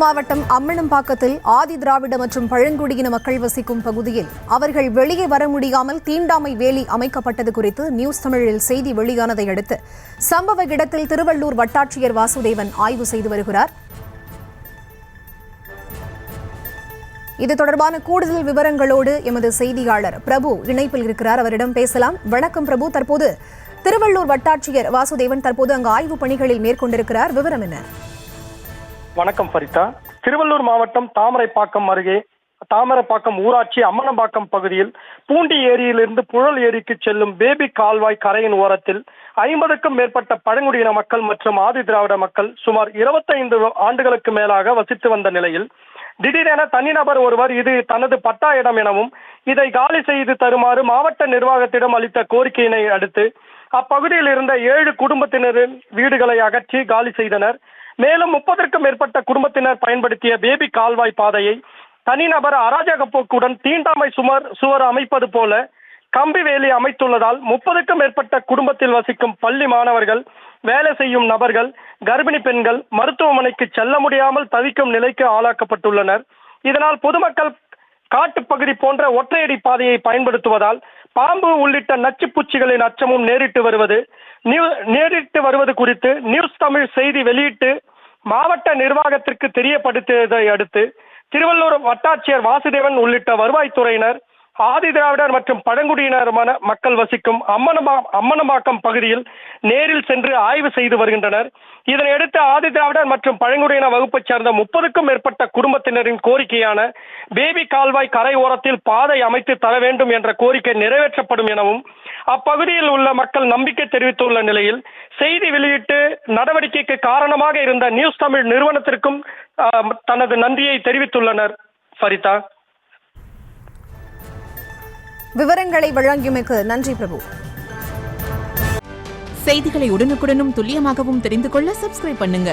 மாவட்டம் அம்மணம்பாக்கத்தில் ஆதி திராவிட மற்றும் பழங்குடியின மக்கள் வசிக்கும் பகுதியில் அவர்கள் வெளியே வர முடியாமல் தீண்டாமை வேலி அமைக்கப்பட்டது குறித்து நியூஸ் தமிழில் செய்தி வெளியானதை அடுத்து சம்பவ இடத்தில் திருவள்ளூர் வட்டாட்சியர் வாசுதேவன் ஆய்வு செய்து வருகிறார். இது தொடர்பான கூடுதல் விவரங்களோடு எமது செய்தியாளர் பிரபு இணைப்பில் இருக்கிறார். அவரிடம் பேசலாம். வணக்கம் பிரபு. தற்போது திருவள்ளூர் வட்டாட்சியர் வாசுதேவன் தற்போது அங்கு ஆய்வு பணிகளில் மேற்கொண்டிருக்கிறார். விவரம் என்ன? வணக்கம் ஃபரிதா. திருவள்ளூர் மாவட்டம் தாமரைப்பாக்கம் அருகே தாமரைப்பாக்கம் ஊராட்சி அம்மனம்பாக்கம் பகுதியில் பூண்டி ஏரியிலிருந்து புழல் ஏரிக்கு செல்லும் பேபி கால்வாய் கரையின் ஓரத்தில் ஐம்பதுக்கும் மேற்பட்ட பழங்குடியின மக்கள் மற்றும் ஆதி திராவிட மக்கள் சுமார் 25 ஆண்டுகளுக்கு மேலாக வசித்து வந்த நிலையில் திடீரென தனிநபர் ஒருவர் இது தனது பட்டா இடம் எனவும் இதை காலி செய்து தருமாறு மாவட்ட நிர்வாகத்திடம் அளித்த கோரிக்கையினை அடுத்து அப்பகுதியில் இருந்த ஏழு குடும்பத்தினரின் வீடுகளை அகற்றி காலி செய்தனர். மேலும் முப்பதற்கும் மேற்பட்ட குடும்பத்தினர் பயன்படுத்திய பேபி கால்வாய் பாதையை தனிநபர் அராஜக போக்குடன் தீண்டாமை சுமர் சுவர் அமைப்பது போல கம்பி வேலி அமைத்துள்ளதால் முப்பதுக்கும் மேற்பட்ட குடும்பத்தில் வசிக்கும் பள்ளி மாணவர்கள் வேலை செய்யும் நபர்கள் கர்ப்பிணி பெண்கள் மருத்துவமனைக்கு செல்ல முடியாமல் தவிக்கும் நிலைக்கு ஆளாக்கப்பட்டுள்ளனர். இதனால் பொதுமக்கள் காட்டுப்பகுதி போன்ற ஒற்றையடி பாதையை பயன்படுத்துவதால் பாம்பு உள்ளிட்ட நச்சுப்பூச்சிகளின் அச்சமும் நேரிட்டு வருவது நியூ- நேரிட்டு வருவது குறித்து நியூஸ் தமிழ் செய்தி வெளியிட்டு மாவட்ட நிர்வாகத்திற்கு தெரியப்படுத்தியதை அடுத்து திருவள்ளூர் வட்டாட்சியர் வாசுதேவன் உள்ளிட்ட வருவாய்த்துறையினர் ஆதி திராவிடர் மற்றும் பழங்குடியினருமான மக்கள் வசிக்கும் அம்மனமா அம்மனமாக்கம் பகுதியில் நேரில் சென்று ஆய்வு செய்து வருகின்றனர். இதனையடுத்து ஆதி திராவிடர் மற்றும் பழங்குடியின வகுப்பைச் சேர்ந்த முப்பதுக்கும் மேற்பட்ட குடும்பத்தினரின் கோரிக்கையான பேபி கால்வாய் கரை ஓரத்தில் பாதை அமைத்து தர வேண்டும் என்ற கோரிக்கை நிறைவேற்றப்படும் எனவும் அப்பகுதியில் உள்ள மக்கள் நம்பிக்கை தெரிவித்துள்ள நிலையில் செய்தி வெளியிட்டு நடவடிக்கைக்கு காரணமாக இருந்த நியூஸ் தமிழ் நிறுவனத்திற்கும் தனது நன்றியை தெரிவித்துள்ளனர். சரிதா? விவரங்களை வழங்கியமைக்கு நன்றி பிரபு. செய்திகளை உடனுக்குடனும் துல்லியமாகவும் தெரிந்து கொள்ள சப்ஸ்கிரைப் பண்ணுங்க.